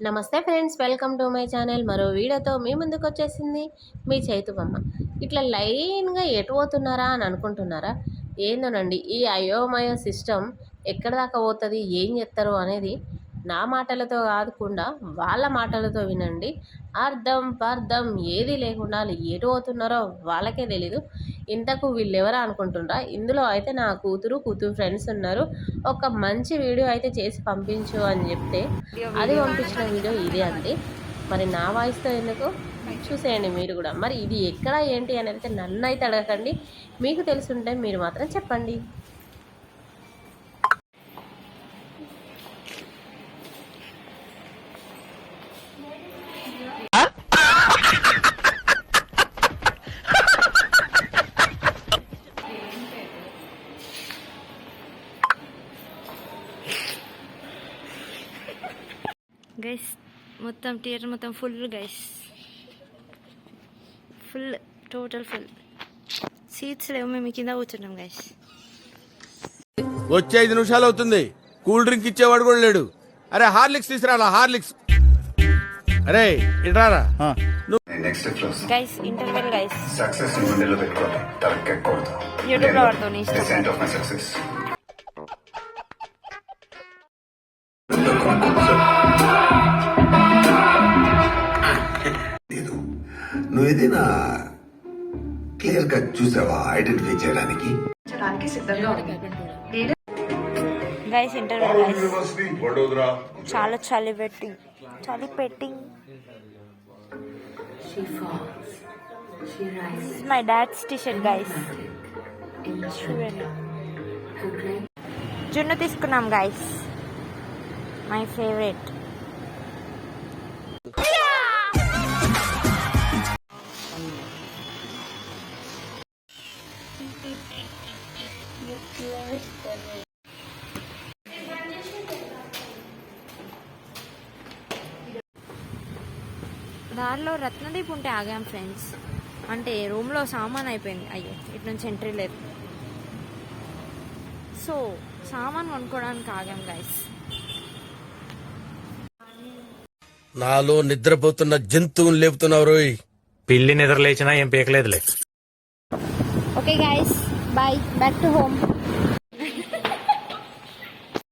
నమస్తే friends welcome to my channel. మరో వీడియోతో మీ ముందుకు వచ్చేసింది మీ చైతుబమ్మ ఇట్లా లైన్గా ఎటు పోతున్నారా అని అనుకుంటున్నారా? ఏందోనండి ఈ అయోమయ సిస్టమ్ ఎక్కడ దాకా పోతుంది? ఏం చేస్తారు అనేది నా మాటలతో కాకుండా వాళ్ళ మాటలతో వినండి. అర్థం పర్థం ఏది లేకుండా ఏటు అవుతున్నారో పోతున్నారో వాళ్ళకే తెలీదు. ఇంతకు వీళ్ళు ఎవరా అనుకుంటుండ్రా ఇందులో అయితే నా కూతురు కూతురు ఫ్రెండ్స్ ఉన్నారు. ఒక మంచి వీడియో అయితే చేసి పంపించు అని చెప్తే అది పంపించిన వీడియో ఇదే అండి. మరి నా వాయిస్తో ఎందుకు? చూసేయండి మీరు కూడా. మరి ఇది ఎక్కడ ఏంటి అని అయితే నన్ను అయితే అడగకండి. మీకు తెలుసుంటే మీరు మాత్రం చెప్పండి. గైస్ మొత్తం థియేటర్ మొత్తం full guys full total full seats లేవు మేము కింద కూర్చున్నాం గైస్ వచ్చే ఐదు నిమిషాలు అవుతుంది. కూల్ డ్రింక్ ఇచ్చేవాడు కూడా లేడు. అరే హార్లిక్స్ తీసుకురా హార్లిక్స్? అరే ఇట్రారా గైస్ ఇంటర్వెల్ గైస్ సక్సెస్ యూట్యూబ్లో నువ్వు ఏదైనా క్లియర్ కట్ చూసావా ఐడెంటిఫై చేయడానికి గైస్ ఇంటర్వెల్ గైస్ చాలా చలి పెట్టి చలి పెట్టి. My dad's T shirt guys జున్ను తీసుకున్నాం గైస్ మై ఫేవరెట్ దారిలో రత్నదీప్ ఉంటే ఆగాం ఫ్రెండ్స్. అంటే రూమ్లో సామాన్ అయిపోయింది. అయ్యో ఇటు నుంచి ఎంట్రీ లేదు. సో సామాన్ కొనుక్కోవడానికి ఆగాం గైస్ నాలో నిద్రపోతున్న జంతువుని లేపుతున్నావు రోయ్. పిల్లి నిద్ర లేచినా ఏం పీకలేదులే. Okay guys, bye. Back to home.